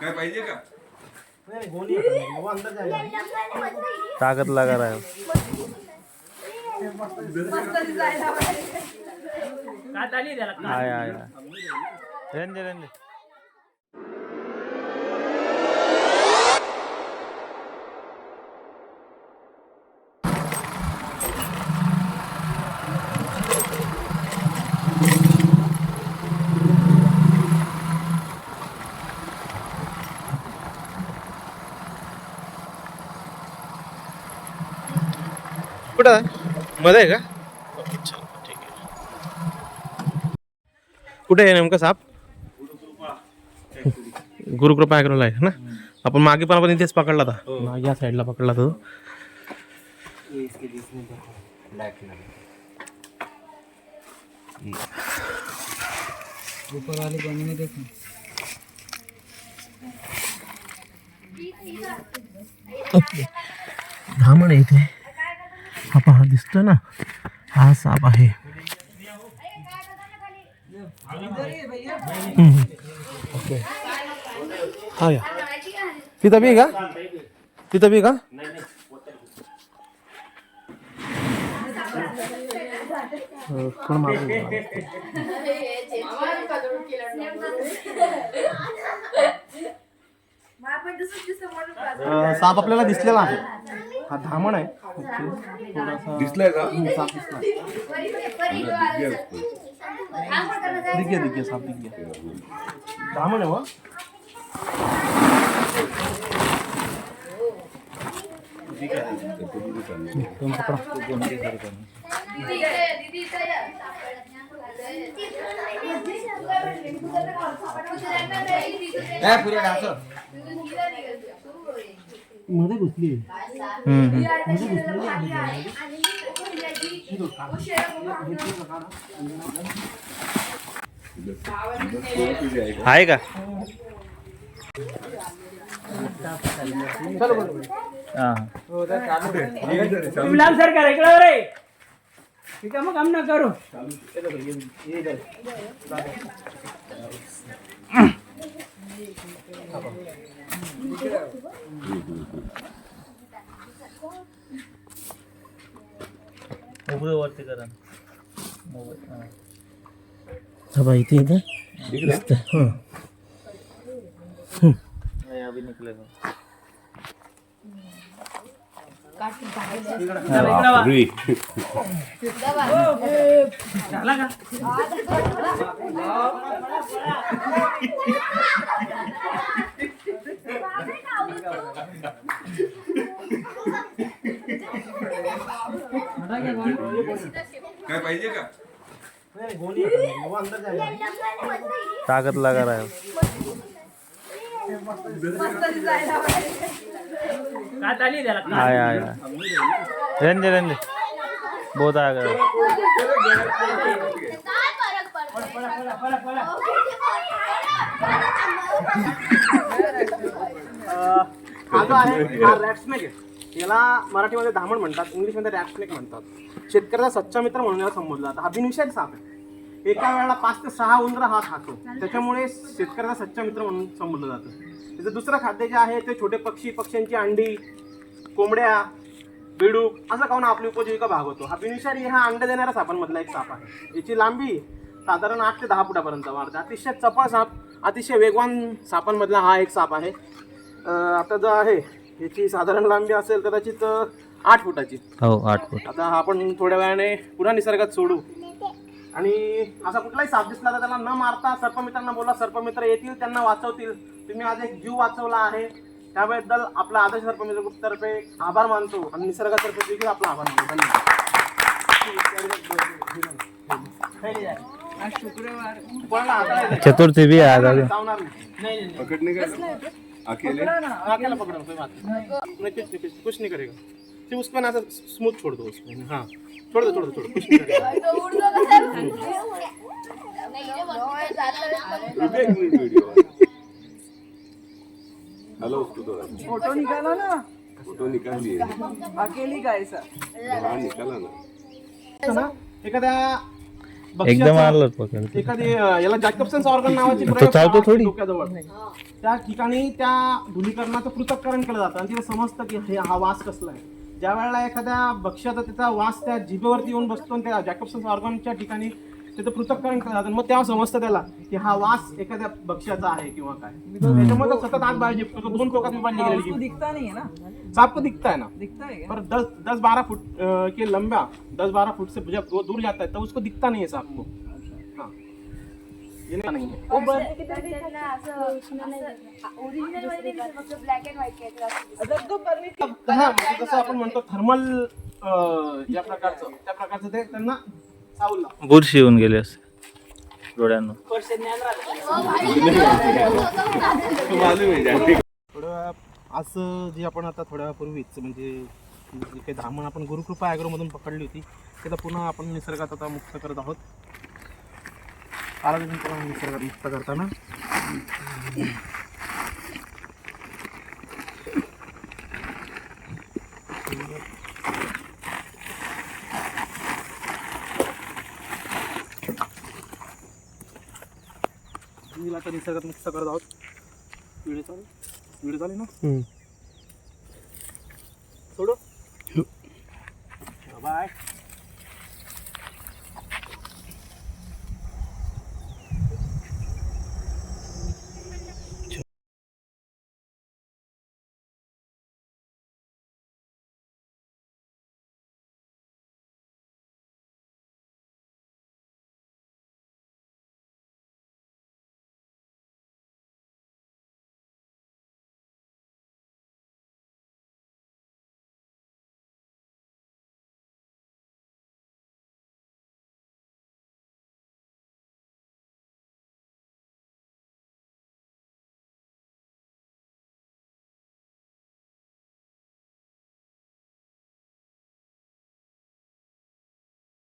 काय पाहिजे का ताकद लगा रहा है। आया आया रहने दे. कुठं? आहे मध्ये आहे का? अच्छा ठीक आहे कुठे आहे नेमका साप? गुरुकृपा ॲग्रोला आहे ना? आपण मागे पण आपण इथेच पकडला होता. मागे या साईडला पकडला तो. ऊपर वाली देखो धामण इथे. हा पहा दिसतोय ना? हा साप आहे. ओके हा या. तिथं बी आहे का? तिथं बी का? कोण साप आपल्याला दिसलेला आहे. हा धामण आहे. दिसलाय का? हम्म, साप दिसला दिग्या दिग्या साप दिग्या. धामण आहे व. तुम्ही पकडा पूरे डांसर मध्ये घुसली आहे. का? सरकार इकडं रे ठीक आहे मग काम ना करू. वरती करा. हा. बाई इथे इथे. हं. अभी काय पाहिजे का ताकत लगा रहा है का चाली त्याला आया आया रहने दे रहने दे बहुत आ गया हा जो आहे हा रॅट स्नेक आहे याला मराठीमध्ये धामण म्हणतात इंग्लिशमध्ये रॅपस्नेक म्हणतात. शेतकऱ्याचा सच्चा मित्र म्हणून याला संबोधला जातं. हा बिनविषयक साप आहे. एका वेळेला पाच ते सहा उंदरं हा खातो. त्याच्यामुळे शेतकऱ्याचा सच्चा मित्र म्हणून संबोधलं जातं. त्याचं दुसरं खाद्य जे आहे ते छोटे पक्षी पक्ष्यांची अंडी कोंबड्या बिडूक असं खाऊन आपली उपजीविका भागवतो हा बिनविषारी हा अंडे देणाऱ्या सापांमधला एक साप आहे. याची लांबी साधारण आठ ते दहा फुटापर्यंत वाढते. अतिशय चपळ साप अतिशय वेगवान सापांमधला हा एक साप आहे. आता जो आहे याची साधारण लांबी असेल कदाचित आठ फुटाची. हो आठ फूट. आता हा आपण थोड्या वेळाने पुन्हा निसर्गात सोडू. आणि असा कुठलाही साप दिसला तर त्याला न मारता सर्पमित्रांना बोला सर्पमित्र येतील त्यांना वाचवतील. तुम्ही आज एक जीव वाचवला आहे. त्याबद्दल आपला आदर्श सर्पमित्र ग्रुप तर्फे आभार मानतो आणि निसर्गातर्फे देखील आपला आभार मानतो. धन्यवाद. आज शुक्रवार. आहे? चतुर्थी भी आ गया चावणार नाही पकडणे अकेले? अकेला. पकड़ो कोई बात नहीं. नहीं कुछ नहीं कुछ- कुछ नहीं करेगा. सिर्फ उसको ना स्मूथ छोड़ दो उसको हाँ. छोड़ दो छोड़ दो छोड़ दो कुछ नहीं करेगा. एक मिनिट हॅलो उसको थोड़ा फोटो निकाला ना. फोटो निकाल लिए अकेली का ऐसा हाँ निकाला ना. एखाद्या एकदम आलं पकड एखादी याला जॅकबसन ऑर्गन नावाची तो चावतो थोडी. डोक्याजवळ. त्या ठिकाणी त्या धुलीकरणाचं पृथक्करण केलं जातं आणि तिला समजतं की हे हा वास कसला आहे. ज्या वेळेला एखाद्या भक्ष्याचा त्याचा वास त्या जिभेवरती येऊन बसतो आणि त्या जॅकबसन ऑर्गनच्या ठिकाणी त्याचं पृथक्करण केलं जातं मग तेव्हा समजतं त्याला की हा वास एखाद्या भक्ष्याचा आहे किंवा काय. त्याच्यामुळे तो सतत आत बाहेर तो दोन टोकात विभागली गेलेली उसको जीभ. दिखता नहीं है ना. सांप को दिखता है ना. दिखता है क्या पर दस दस बारह फुट अ, के लंबा दस बारह फुट से जब वो दूर जाता है तब उसको दिखता नहीं है सांप को. हाँ. ये नहीं है वो ब- ओरिजिनलमध्ये नाही, फक्त ब्लॅक अँड व्हाईट काहीतरी असतं. अगर तो परमिट हा, म्हणजे जसं आपण म्हणतो थर्मल ज्या प्रकारचं त्या प्रकारचं ते त्यांना बुरशी येऊन गेली असते. डोळ्यांना. थोडं असं जे आपण आता थोड्या वेळापूर्वीच म्हणजे जी काही धामण आपण गुरुकृपा ॲग्रोमधून पकडली होती ते पुन्हा आपण निसर्गात आता मुक्त करत आहोत. आला निसर्गात मुक्त करताना. आता निसर्गात मुक्त करत आहोत. व्हिडिओ चालू? व्हिडिओ चालू ना? सोडू? बाय.